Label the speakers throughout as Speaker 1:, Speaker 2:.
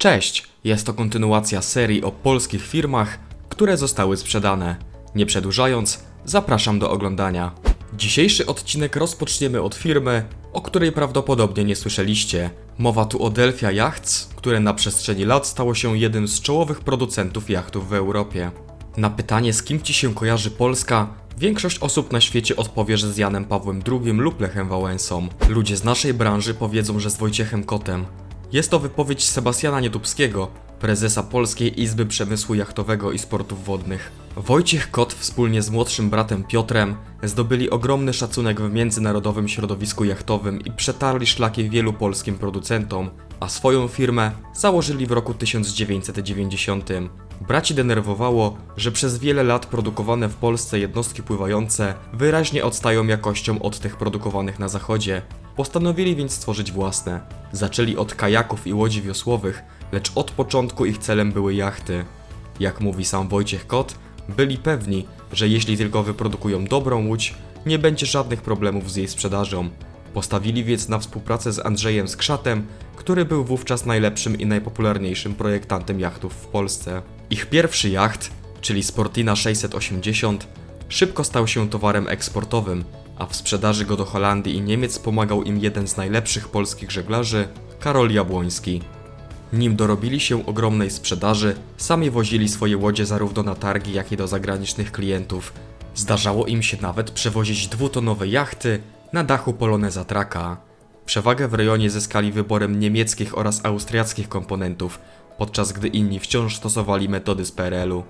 Speaker 1: Cześć, jest to kontynuacja serii o polskich firmach, które zostały sprzedane. Nie przedłużając, zapraszam do oglądania. Dzisiejszy odcinek rozpoczniemy od firmy, o której prawdopodobnie nie słyszeliście. Mowa tu o Delphia Yachts, które na przestrzeni lat stało się jednym z czołowych producentów jachtów w Europie. Na pytanie, z kim ci się kojarzy Polska, większość osób na świecie odpowie, że z Janem Pawłem II lub Lechem Wałęsą. Ludzie z naszej branży powiedzą, że z Wojciechem Kotem. Jest to wypowiedź Sebastiana Nietubskiego, prezesa Polskiej Izby Przemysłu Jachtowego i Sportów Wodnych. Wojciech Kot wspólnie z młodszym bratem Piotrem zdobyli ogromny szacunek w międzynarodowym środowisku jachtowym i przetarli szlaki wielu polskim producentom, a swoją firmę założyli w roku 1990. Braci denerwowało, że przez wiele lat produkowane w Polsce jednostki pływające wyraźnie odstają jakością od tych produkowanych na zachodzie. Postanowili więc stworzyć własne. Zaczęli od kajaków i łodzi wiosłowych, lecz od początku ich celem były jachty. Jak mówi sam Wojciech Kot, byli pewni, że jeśli tylko wyprodukują dobrą łódź, nie będzie żadnych problemów z jej sprzedażą. Postawili więc na współpracę z Andrzejem Skrzatem, który był wówczas najlepszym i najpopularniejszym projektantem jachtów w Polsce. Ich pierwszy jacht, czyli Sportina 680, szybko stał się towarem eksportowym, a w sprzedaży go do Holandii i Niemiec pomagał im jeden z najlepszych polskich żeglarzy, Karol Jabłoński. Nim dorobili się ogromnej sprzedaży, sami wozili swoje łodzie zarówno na targi, jak i do zagranicznych klientów. Zdarzało im się nawet przewozić dwutonowe jachty na dachu Poloneza Traka. Przewagę w rejonie zyskali wyborem niemieckich oraz austriackich komponentów, podczas gdy inni wciąż stosowali metody z PRL-u.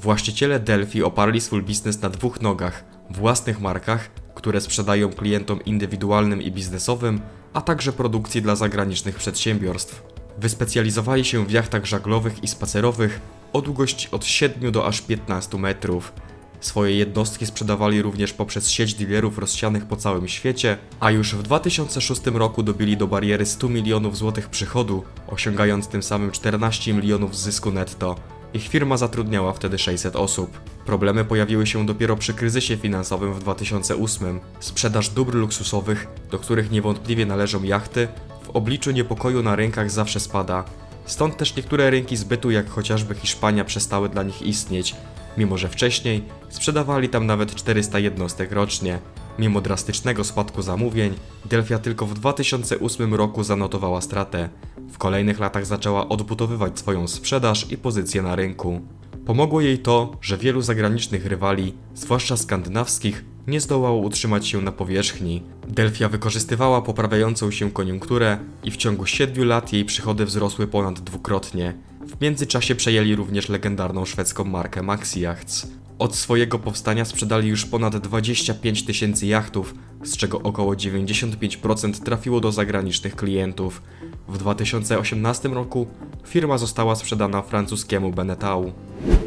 Speaker 1: Właściciele Delphi oparli swój biznes na dwóch nogach: własnych markach, które sprzedają klientom indywidualnym i biznesowym, a także produkcji dla zagranicznych przedsiębiorstw. Wyspecjalizowali się w jachtach żaglowych i spacerowych o długości od 7 do aż 15 metrów. Swoje jednostki sprzedawali również poprzez sieć dealerów rozsianych po całym świecie, a już w 2006 roku dobili do bariery 100 milionów złotych przychodu, osiągając tym samym 14 milionów zysku netto. Ich firma zatrudniała wtedy 600 osób. Problemy pojawiły się dopiero przy kryzysie finansowym w 2008. Sprzedaż dóbr luksusowych, do których niewątpliwie należą jachty, w obliczu niepokoju na rynkach zawsze spada. Stąd też niektóre rynki zbytu, jak chociażby Hiszpania, przestały dla nich istnieć, mimo że wcześniej sprzedawali tam nawet 400 jednostek rocznie. Mimo drastycznego spadku zamówień, Delphia tylko w 2008 roku zanotowała stratę. W kolejnych latach zaczęła odbudowywać swoją sprzedaż i pozycję na rynku. Pomogło jej to, że wielu zagranicznych rywali, zwłaszcza skandynawskich, nie zdołało utrzymać się na powierzchni. Delphia wykorzystywała poprawiającą się koniunkturę i w ciągu 7 lat jej przychody wzrosły ponad dwukrotnie. W międzyczasie przejęli również legendarną szwedzką markę Maxi Yachts. Od swojego powstania sprzedali już ponad 25 tysięcy jachtów, z czego około 95% trafiło do zagranicznych klientów. W 2018 roku firma została sprzedana francuskiemu Benetau.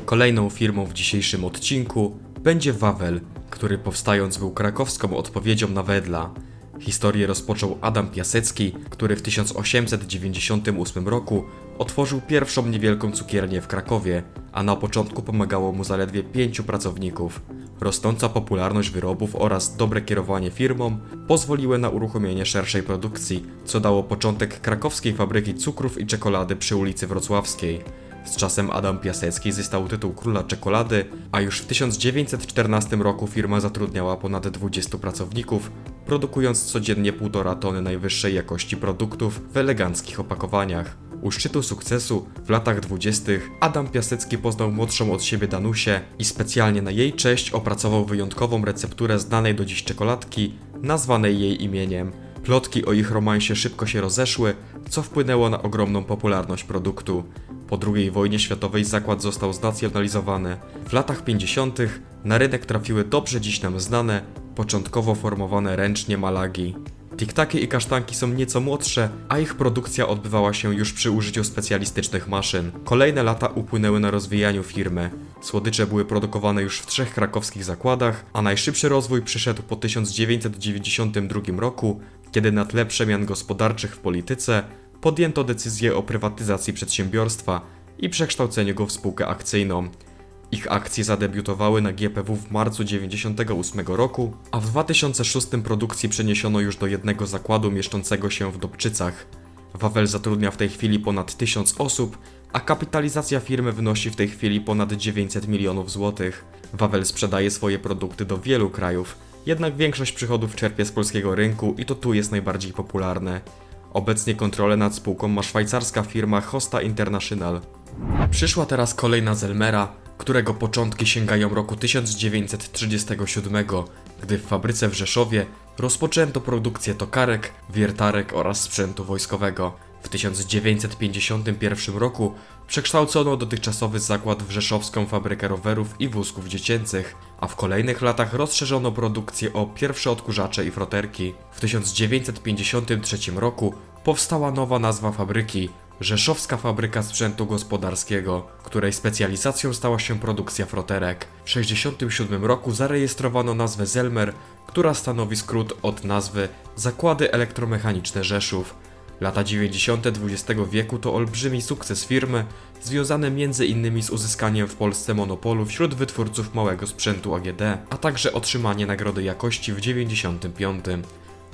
Speaker 1: Kolejną firmą w dzisiejszym odcinku będzie Wawel, który powstając był krakowską odpowiedzią na Wedla. Historię rozpoczął Adam Piasecki, który w 1898 roku otworzył pierwszą niewielką cukiernię w Krakowie, a na początku pomagało mu zaledwie pięciu pracowników. Rosnąca popularność wyrobów oraz dobre kierowanie firmą pozwoliły na uruchomienie szerszej produkcji, co dało początek krakowskiej fabryki cukrów i czekolady przy ulicy Wrocławskiej. Z czasem Adam Piasecki zyskał tytuł króla czekolady, a już w 1914 roku firma zatrudniała ponad 20 pracowników, produkując codziennie 1,5 tony najwyższej jakości produktów w eleganckich opakowaniach. U szczytu sukcesu w latach 20. Adam Piasecki poznał młodszą od siebie Danusię i specjalnie na jej cześć opracował wyjątkową recepturę znanej do dziś czekoladki, nazwanej jej imieniem. Plotki o ich romansie szybko się rozeszły, co wpłynęło na ogromną popularność produktu. Po II wojnie światowej zakład został znacjonalizowany. W latach 50. na rynek trafiły dobrze dziś nam znane, początkowo formowane ręcznie malagi. Tiktaki i kasztanki są nieco młodsze, a ich produkcja odbywała się już przy użyciu specjalistycznych maszyn. Kolejne lata upłynęły na rozwijaniu firmy. Słodycze były produkowane już w trzech krakowskich zakładach, a najszybszy rozwój przyszedł po 1992 roku, kiedy na tle przemian gospodarczych w polityce podjęto decyzję o prywatyzacji przedsiębiorstwa i przekształceniu go w spółkę akcyjną. Ich akcje zadebiutowały na GPW w marcu 1998 roku, a w 2006 produkcji przeniesiono już do jednego zakładu mieszczącego się w Dobczycach. Wawel zatrudnia w tej chwili ponad 1000 osób, a kapitalizacja firmy wynosi w tej chwili ponad 900 milionów złotych. Wawel sprzedaje swoje produkty do wielu krajów, jednak większość przychodów czerpie z polskiego rynku i to tu jest najbardziej popularne. Obecnie kontrolę nad spółką ma szwajcarska firma Hosta International. Przyszła teraz kolej na Zelmera, którego początki sięgają roku 1937, gdy w fabryce w Rzeszowie rozpoczęto produkcję tokarek, wiertarek oraz sprzętu wojskowego. W 1951 roku przekształcono dotychczasowy zakład w rzeszowską fabrykę rowerów i wózków dziecięcych, a w kolejnych latach rozszerzono produkcję o pierwsze odkurzacze i froterki. W 1953 roku powstała nowa nazwa fabryki Rzeszowska Fabryka Sprzętu Gospodarskiego, której specjalizacją stała się produkcja froterek. W 1967 roku zarejestrowano nazwę Zelmer, która stanowi skrót od nazwy Zakłady Elektromechaniczne Rzeszów. Lata 90. XX wieku to olbrzymi sukces firmy, związany m.in. z uzyskaniem w Polsce monopolu wśród wytwórców małego sprzętu AGD, a także otrzymanie nagrody jakości w 95.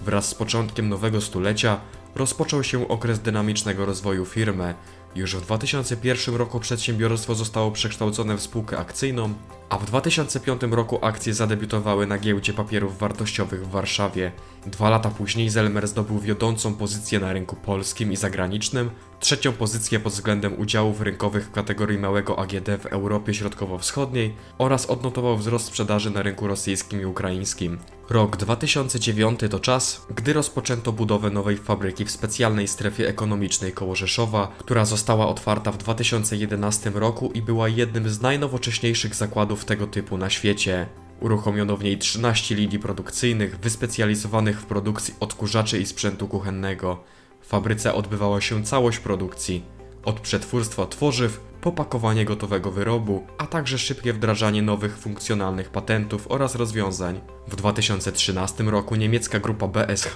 Speaker 1: Wraz z początkiem nowego stulecia rozpoczął się okres dynamicznego rozwoju firmy. Już w 2001 roku przedsiębiorstwo zostało przekształcone w spółkę akcyjną, a w 2005 roku akcje zadebiutowały na giełdzie papierów wartościowych w Warszawie. Dwa lata później Zelmer zdobył wiodącą pozycję na rynku polskim i zagranicznym, trzecią pozycję pod względem udziałów rynkowych w kategorii małego AGD w Europie Środkowo-Wschodniej oraz odnotował wzrost sprzedaży na rynku rosyjskim i ukraińskim. Rok 2009 to czas, gdy rozpoczęto budowę nowej fabryki w specjalnej strefie ekonomicznej koło Rzeszowa, która została otwarta w 2011 roku i była jednym z najnowocześniejszych zakładów tego typu na świecie. Uruchomiono w niej 13 linii produkcyjnych wyspecjalizowanych w produkcji odkurzaczy i sprzętu kuchennego. W fabryce odbywała się całość produkcji, od przetwórstwa tworzyw po pakowanie gotowego wyrobu, a także szybkie wdrażanie nowych funkcjonalnych patentów oraz rozwiązań. W 2013 roku niemiecka grupa BSH,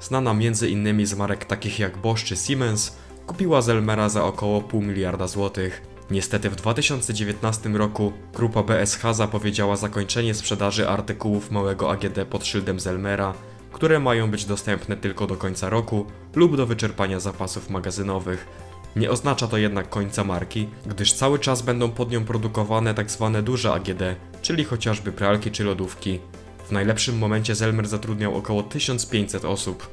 Speaker 1: znana m.in. z marek takich jak Bosch czy Siemens, kupiła Zelmera za około pół miliarda złotych. Niestety w 2019 roku grupa BSH zapowiedziała zakończenie sprzedaży artykułów małego AGD pod szyldem Zelmera, które mają być dostępne tylko do końca roku lub do wyczerpania zapasów magazynowych. Nie oznacza to jednak końca marki, gdyż cały czas będą pod nią produkowane tzw. duże AGD, czyli chociażby pralki czy lodówki. W najlepszym momencie Zelmer zatrudniał około 1500 osób.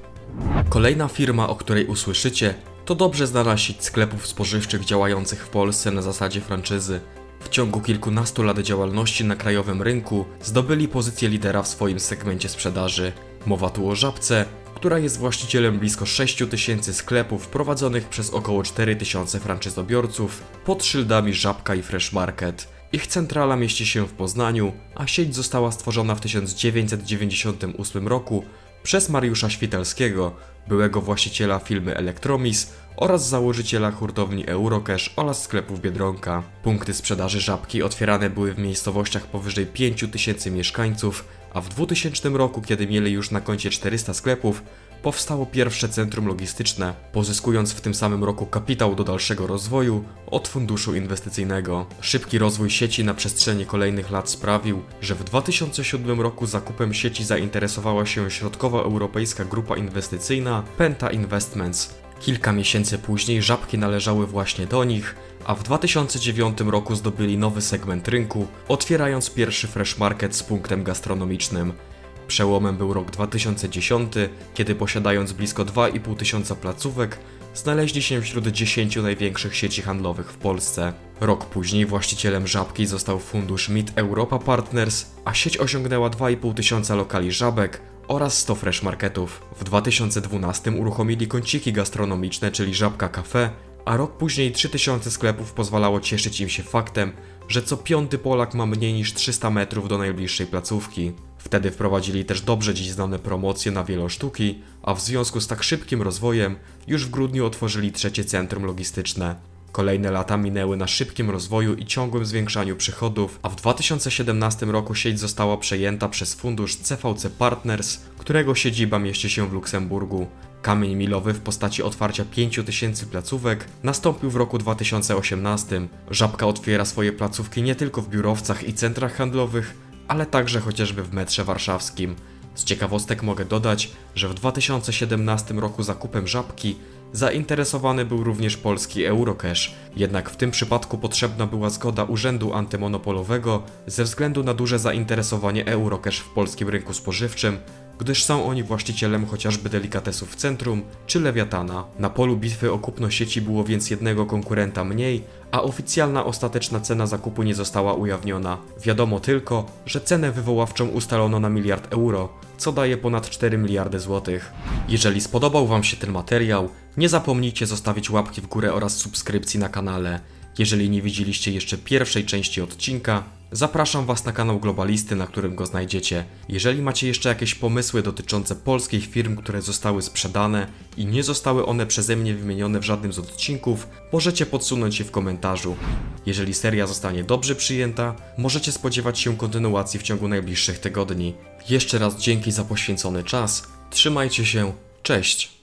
Speaker 1: Kolejna firma, o której usłyszycie, to dobrze znana sieć sklepów spożywczych działających w Polsce na zasadzie franczyzy. W ciągu kilkunastu lat działalności na krajowym rynku zdobyli pozycję lidera w swoim segmencie sprzedaży. Mowa tu o Żabce, która jest właścicielem blisko 6 tysięcy sklepów prowadzonych przez około 4 tysiące franczyzobiorców pod szyldami Żabka i Fresh Market. Ich centrala mieści się w Poznaniu, a sieć została stworzona w 1998 roku przez Mariusza Świtelskiego, byłego właściciela firmy Elektromis oraz założyciela hurtowni Eurocash oraz sklepów Biedronka. Punkty sprzedaży żabki otwierane były w miejscowościach powyżej 5000 mieszkańców, a w 2000 roku, kiedy mieli już na koncie 400 sklepów, powstało pierwsze centrum logistyczne, pozyskując w tym samym roku kapitał do dalszego rozwoju od funduszu inwestycyjnego. Szybki rozwój sieci na przestrzeni kolejnych lat sprawił, że w 2007 roku zakupem sieci zainteresowała się środkowoeuropejska grupa inwestycyjna Penta Investments. Kilka miesięcy później żabki należały właśnie do nich, a w 2009 roku zdobyli nowy segment rynku, otwierając pierwszy fresh market z punktem gastronomicznym. Przełomem był rok 2010, kiedy posiadając blisko 2,5 tysiąca placówek, znaleźli się wśród 10 największych sieci handlowych w Polsce. Rok później właścicielem żabki został fundusz Mid Europa Partners, a sieć osiągnęła 2,5 tysiąca lokali żabek oraz 100 fresh marketów. W 2012 uruchomili kąciki gastronomiczne, czyli Żabka Cafe, a rok później 3000 sklepów pozwalało cieszyć im się faktem, że co piąty Polak ma mniej niż 300 metrów do najbliższej placówki. Wtedy wprowadzili też dobrze dziś znane promocje na wielosztuki, a w związku z tak szybkim rozwojem już w grudniu otworzyli trzecie centrum logistyczne. Kolejne lata minęły na szybkim rozwoju i ciągłym zwiększaniu przychodów, a w 2017 roku sieć została przejęta przez fundusz CVC Partners, którego siedziba mieści się w Luksemburgu. Kamień milowy w postaci otwarcia 5000 placówek nastąpił w roku 2018. Żabka otwiera swoje placówki nie tylko w biurowcach i centrach handlowych, ale także chociażby w metrze warszawskim. Z ciekawostek mogę dodać, że w 2017 roku zakupem żabki Zainteresowany był również polski Eurocash, jednak w tym przypadku potrzebna była zgoda Urzędu Antymonopolowego ze względu na duże zainteresowanie Eurocash w polskim rynku spożywczym, gdyż są oni właścicielem chociażby delikatesów centrum czy lewiatana. Na polu bitwy o kupno sieci było więc jednego konkurenta mniej, a oficjalna ostateczna cena zakupu nie została ujawniona. Wiadomo tylko, że cenę wywoławczą ustalono na miliard euro, co daje ponad 4 miliardy złotych. Jeżeli spodobał Wam się ten materiał, nie zapomnijcie zostawić łapki w górę oraz subskrypcji na kanale. Jeżeli nie widzieliście jeszcze pierwszej części odcinka, zapraszam Was na kanał Globalisty, na którym go znajdziecie. Jeżeli macie jeszcze jakieś pomysły dotyczące polskich firm, które zostały sprzedane i nie zostały one przeze mnie wymienione w żadnym z odcinków, możecie podsunąć je w komentarzu. Jeżeli seria zostanie dobrze przyjęta, możecie spodziewać się kontynuacji w ciągu najbliższych tygodni. Jeszcze raz dzięki za poświęcony czas, trzymajcie się, cześć!